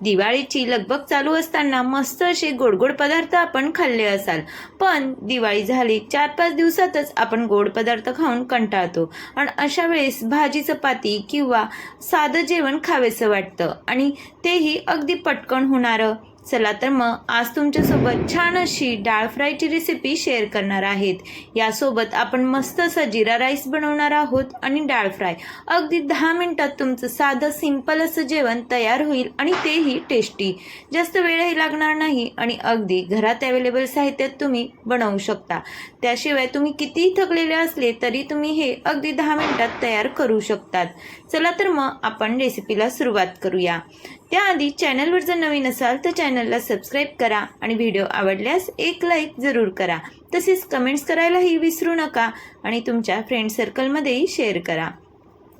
दिवाळीची लगबग चालू असताना मस्त असे गोडगोड पदार्थ आपण खाल्ले असाल. पण दिवाळी झाली चार पाच दिवसातच आपण गोड पदार्थ खाऊन कंटाळतो. आणि अशा वेळेस भाजी चपाती किंवा साधं जेवण खावेसं वाटतं. आणि तेही अगदी पटकन होणारं. चला तर मग आज तुमच्यासोबत छान अशी डाळ फ्रायची रेसिपी शेअर करणार आहेत. यासोबत आपण मस्त असा जिरा राईस बनवणार आहोत आणि डाळ फ्राय अगदी दहा मिनिटात तुमचं साधं सिंपल असं जेवण तयार होईल आणि तेही टेस्टी जास्त वेळही लागणार नाही आणि अगदी घरात अवेलेबल साहित्यात तुम्ही बनवू शकता. त्याशिवाय तुम्ही कितीही थकलेले असले तरी तुम्ही हे अगदी दहा मिनिटात तयार करू शकतात. चला तर मग आपण रेसिपीला सुरुवात करूया. त्याआधी चॅनलवर जर नवीन असाल तर चॅनलला सबस्क्राईब करा आणि व्हिडिओ आवडल्यास एक लाईक जरूर करा. तसेच कमेंट्स करायलाही विसरू नका आणि तुमच्या फ्रेंड सर्कलमध्येही शेअर करा.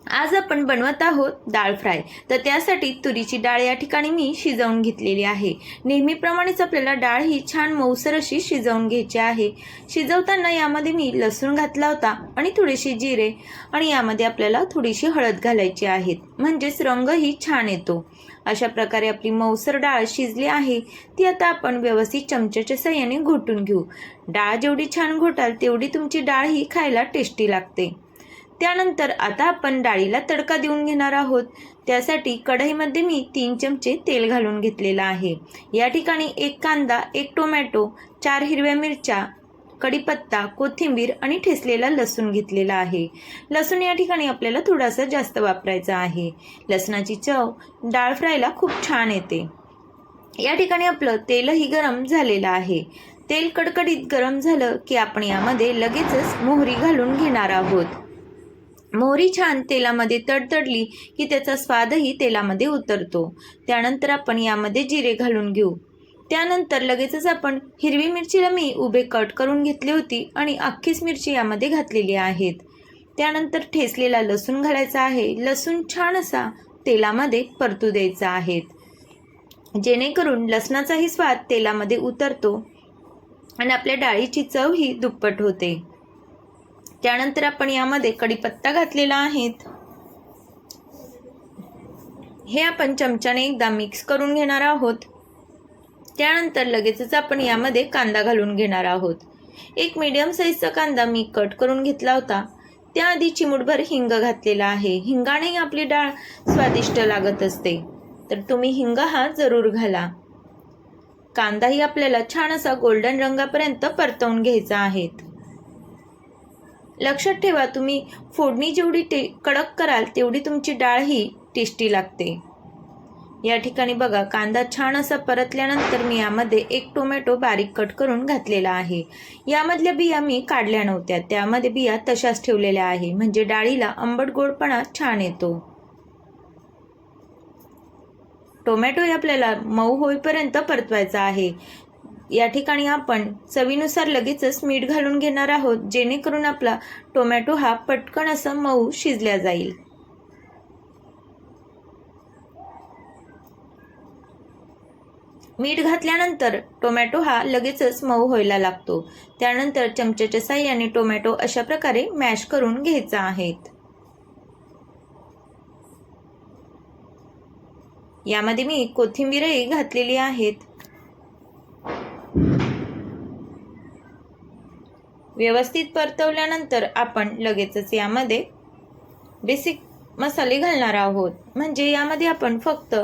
आज आपण बनवत आहोत डाळ फ्राय. तर त्यासाठी तुरीची डाळ या ठिकाणी मी शिजवून घेतलेली आहे. नेहमीप्रमाणेच आपल्याला डाळ ही छान मऊसर अशी शिजवून घ्यायची आहे. शिजवताना यामध्ये मी लसूण घातला होता आणि थोडेसे जिरे आणि यामध्ये आपल्याला थोडीशी हळद घालायची आहेत म्हणजेच रंगही छान येतो. अशा प्रकारे आपली मऊसर डाळ शिजली आहे. ती आता आपण व्यवस्थित चमच्याच्या सहाय्याने घोटून घेऊ. डाळ जेवढी छान घोटाल तेवढी तुमची डाळ ही खायला टेस्टी लागते. त्यानंतर आता आपण डाळीला तडका देऊन घेणार आहोत. त्यासाठी कढईमध्ये मी तीन चमचे तेल घालून घेतलेलं आहे. या ठिकाणी एक कांदा एक टोमॅटो चार हिरव्या मिरच्या कढीपत्ता कोथिंबीर आणि ठेसलेला लसूण घेतलेला आहे. लसूण या ठिकाणी आपल्याला थोडासा जास्त वापरायचा आहे. लसणाची चव डाळ फ्रायला खूप छान येते. या ठिकाणी आपलं तेलही गरम झालेलं आहे. तेल कडकडीत गरम झालं की आपण यामध्ये लगेचच मोहरी घालून घेणार आहोत. मोहरी छान तेलामध्ये तडतडली की त्याचा स्वादही तेलामध्ये उतरतो. त्यानंतर आपण यामध्ये जिरे घालून घेऊ. त्यानंतर लगेचच आपण हिरवी मिरचीला मी उभे कट करून घेतली होती आणि अख्खीच मिरची यामध्ये घातलेली आहेत. त्यानंतर ठेसलेला लसूण घालायचा आहे. लसूण छान असा तेलामध्ये परतू द्यायचा आहे. जेणेकरून लसणाचाही स्वाद तेलामध्ये उतरतो आणि आपल्या डाळीची चवही दुप्पट होते. त्यानंतर आपण यामध्ये कढीपत्ता घातलेला आहेत. हे आपण चमच्याने एकदा मिक्स करून घेणार आहोत. त्यानंतर लगेचच आपण यामध्ये कांदा घालून घेणार आहोत. एक मीडियम साईजचा कांदा मी कट करून घेतला होता. त्याआधी चिमूटभर हिंग घातलेला आहे. हिंगाने आपली डाळ स्वादिष्ट लागत असते. तर तुम्ही हिंग हा जरूर घाला. कांदाही आपल्याला छान असा गोल्डन रंगापर्यंत परतवून घ्यायचा आहेत लक्षात ठेवा तुम्ही फोडणी जेवढी टे कडक कराल तेवढी तुमची डाळ ही टेस्टी लागते. या ठिकाणी बघा कांदा छान असा परतल्यानंतर मी यामध्ये एक टोमॅटो बारीक कट करून घातलेला आहे. यामधल्या बिया मी काढल्या नव्हत्या त्यामध्ये बिया तशाच ठेवलेल्या आहे म्हणजे डाळीला आंबट गोडपणा छान येतो. टोमॅटो आपल्याला मऊ होईपर्यंत परतवायचा आहे. या ठिकाणी आपण चवीनुसार लगेचच मीठ घालून घेणार आहोत जेणेकरून आपला टोमॅटो हा पटकन असं मऊ शिजल्या जाईल. मीठ घातल्यानंतर टोमॅटो हा लगेचच मऊ व्हायला लागतो. त्यानंतर चमच्याच्या साह्याने टोमॅटो अशा प्रकारे मॅश करून घ्यायचा आहेत. यामध्ये मी कोथिंबीरही घातलेली आहेत. व्यवस्थित परतवल्यानंतर आपण लगेचच यामध्ये बेसिक मसाले घालणार आहोत. म्हणजे यामध्ये आपण फक्त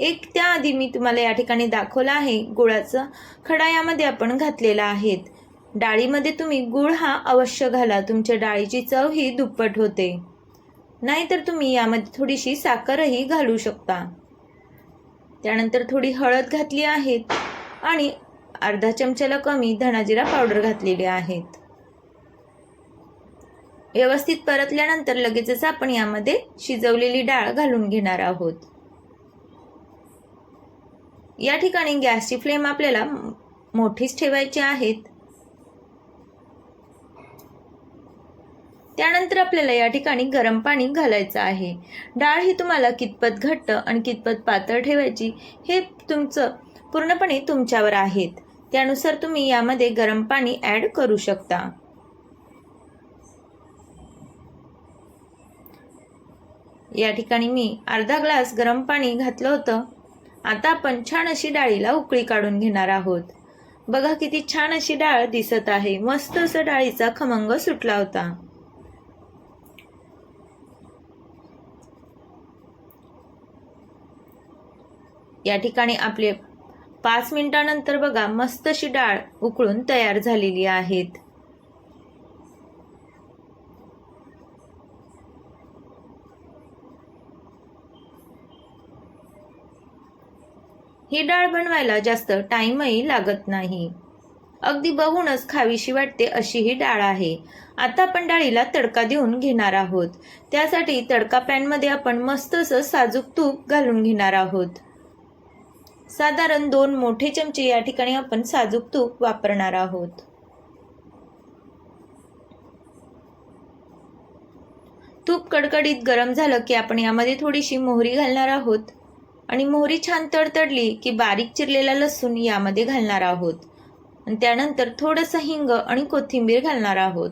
एक त्याआधी मी तुम्हाला या ठिकाणी दाखवला आहे गुळाचा खडा यामध्ये आपण घातलेला आहेत डाळीमध्ये तुम्ही गुळ हा अवश्य घाला तुमच्या डाळीची चव ही दुप्पट होते. नाहीतर तुम्ही यामध्ये थोडीशी साखरही घालू शकता. त्यानंतर थोडी हळद घातली आहेत आणि अर्धा चमच्याला कमी धणाजिरा पावडर घातलेली आहेत व्यवस्थित परतल्यानंतर लगेचच आपण यामध्ये शिजवलेली डाळ घालून घेणार आहोत. या ठिकाणी गॅसची फ्लेम आपल्याला मोठीच ठेवायची आहेत. त्यानंतर आपल्याला या ठिकाणी गरम पाणी घालायचं आहे. डाळ ही तुम्हाला कितपत घट्ट आणि कितपत पातळ ठेवायची हे तुमचं पूर्णपणे तुमच्यावर आहेत. त्यानुसार तुम्ही यामध्ये गरम पाणी ॲड करू शकता. या ठिकाणी मी अर्धा ग्लास गरम पाणी घातलं होतं. आता आपण छान अशी डाळीला उकळी काढून घेणार आहोत. बघा किती छान अशी डाळ दिसत आहे. मस्त असं डाळीचा खमंग सुटला होता. या ठिकाणी आपले पाच मिनिटानंतर बघा मस्त अशी डाळ उकळून तयार झालेली आहेत. ही डाळ बनवायला जास्त टाइमही लागत नाही. अगदी बघूनच खावीशी वाटते अशी ही डाळ आहे. आता आपण डाळीला तडका देऊन घेणार आहोत. त्यासाठी तडका पॅनमध्ये आपण मस्त असं साजूक तूप घालून घेणार आहोत. साधारण दोन मोठे चमचे या ठिकाणी आपण साजूक तूप वापरणार आहोत. तूप कडकडीत गरम झालं की आपण यामध्ये थोडीशी मोहरी घालणार आहोत. आणि मोहरी छान तडतडली की बारीक चिरलेला लसूण यामध्ये घालणार आहोत. आणि त्यानंतर थोडंसं हिंग आणि कोथिंबीर घालणार आहोत.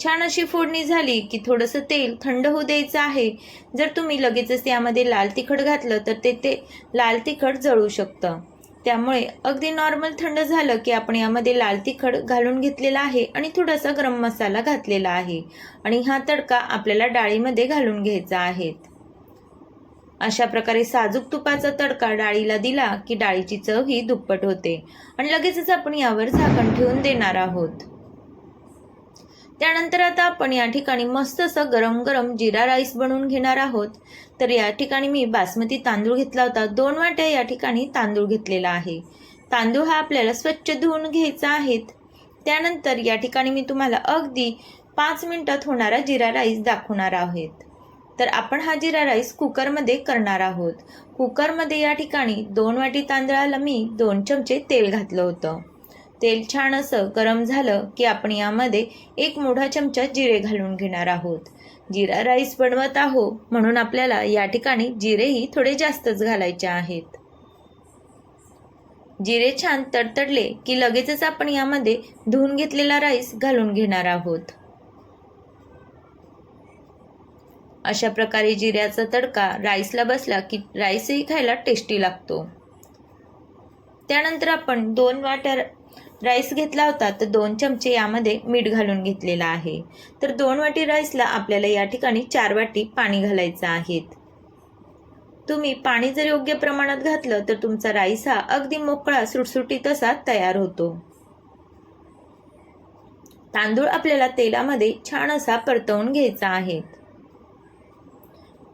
छान अशी फोडणी झाली की थोडंसं तेल थंड होऊ द्यायचं आहे. जर तुम्ही लगेचच यामध्ये लाल तिखट घातलं तर ते ते लाल तिखट जळू शकतं. त्यामुळे अगदी नॉर्मल थंड झालं की आपण यामध्ये लाल तिखट घालून घेतलेला आहे आणि थोडासा गरम मसाला घातलेला आहे. आणि हा तडका आपल्याला डाळीमध्ये घालून घ्यायचा आहे. अशा प्रकारे साजूक तुपाचा तडका डाळीला दिला की डाळीची चव ही दुप्पट होते. आणि लगेचच आपण यावर झाकण ठेवून देणार आहोत. त्यानंतर आता आपण या ठिकाणी मस्त असं गरम गरम जिरा राईस बनवून घेणार आहोत. तर या ठिकाणी मी बासमती तांदूळ घेतला होता. दोन वाट्या या ठिकाणी तांदूळ घेतलेला आहे. तांदूळ हा आपल्याला स्वच्छ धुवून घ्यायचा आहेत त्यानंतर या ठिकाणी मी तुम्हाला अगदी पाच मिनिटात होणारा जिरा राईस दाखवणार आहेत. तर आपण हा जिरा राईस कुकरमध्ये करणार आहोत. कुकरमध्ये या ठिकाणी दोन वाटी तांदळाला मी दोन चमचे तेल घातलं होतं. तेल छान असं गरम झालं की आपण यामध्ये एक मोठा चमचा जिरे घालून घेणार आहोत. जिरा राईस बनवत आहो म्हणून आपल्याला या ठिकाणी जिरेही थोडे जास्तच घालायचे आहेत. जिरे छान तडतडले की लगेचच आपण यामध्ये धुवून घेतलेला राईस घालून घेणार आहोत. अशा प्रकारे जिऱ्याचा तडका राईसला बसला की राईसही खायला टेस्टी लागतो. त्यानंतर आपण दोन वाट्या राईस घेतला होता तर दोन चमचे यामध्ये मीठ घालून घेतलेला आहे. तर दोन वाटी राईसला आपल्याला या ठिकाणी चार वाटी पाणी घालायचं आहे. तुम्ही पाणी जर योग्य प्रमाणात घातलं तर तुमचा राईस हा अगदी मोकळा सुटसुटीत असा तयार होतो. तांदूळ आपल्याला तेलामध्ये छान असा परतवून घ्यायचा आहे.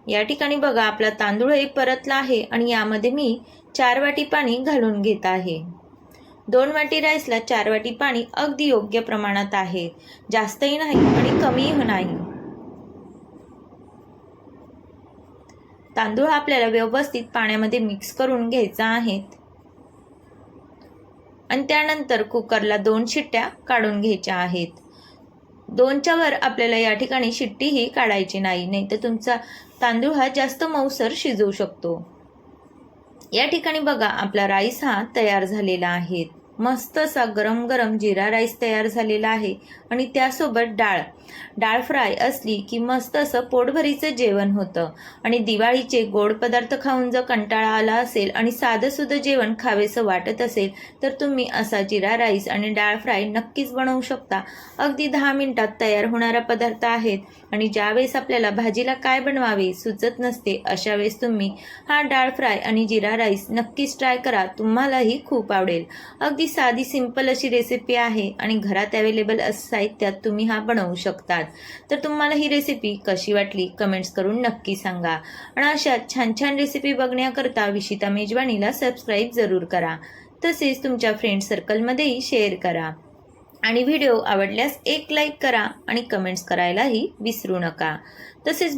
या ठिकाणी बघा आपला तांदूळही परतला आहे आणि यामध्ये मी चार वाटी पाणी घालून घेत आहे. दोन वाटी राईसला चार वाटी पाणी अगदी योग्य प्रमाणात आहे. जास्तही नाही आणि कमीही नाही. तांदूळ आपल्याला व्यवस्थित पाण्यामध्ये मिक्स करून घ्यायचा आहे आणि त्यानंतर कुकरला दोन शिट्ट्या काढून घ्यायच्या आहेत. दोनच्या वर आपल्याला या ठिकाणी शिट्टीही काढायची नाही नाही तर तुमचा तांदूळ हा जास्त मऊसर शिजवू शकतो. या ठिकाणी बघा आपला राईस हा तयार झालेला आहे. मस्त असा गरम गरम जिरा राईस तयार झालेला आहे आणि त्यासोबत डाळ. डाळ फ्राय असली की मस्त असं पोटभरीचं जेवण होतं. आणि दिवाळीचे गोड पदार्थ खाऊन जर कंटाळा आला असेल आणि साधंसुद्धा जेवण खावेसं वाटत असेल तर तुम्ही असा जिरा राईस आणि डाळ फ्राय नक्कीच बनवू शकता. अगदी दहा मिनिटात तयार होणारा पदार्थ आहेत. आणि ज्यावेळेस आपल्याला भाजीला काय बनवावे सुचत नसते अशा वेळेस तुम्ही हा डाळ फ्राय आणि जिरा राईस नक्कीच ट्राय करा. तुम्हालाही खूप आवडेल. अगदी साधी सिंपल अशी रेसिपी आहे आणि घरात अवेलेबल असं साहित्यात तुम्ही हा बनवू शकतात. तर तुम्हाला ही रेसिपी कशी वाटली? कमेंट्स करून नक्की सांगा. आणि अशा छान छान रेसिपी बघण्याकरता विशिता मेजवानीला सबस्क्राईब जरूर करा. तसेच तुमच्या फ्रेंड सर्कलमध्येही शेअर करा. आणि व्हिडिओ आवडल्यास एक लाईक करा आणि कमेंट्स करायलाही विसरू नका. तसेच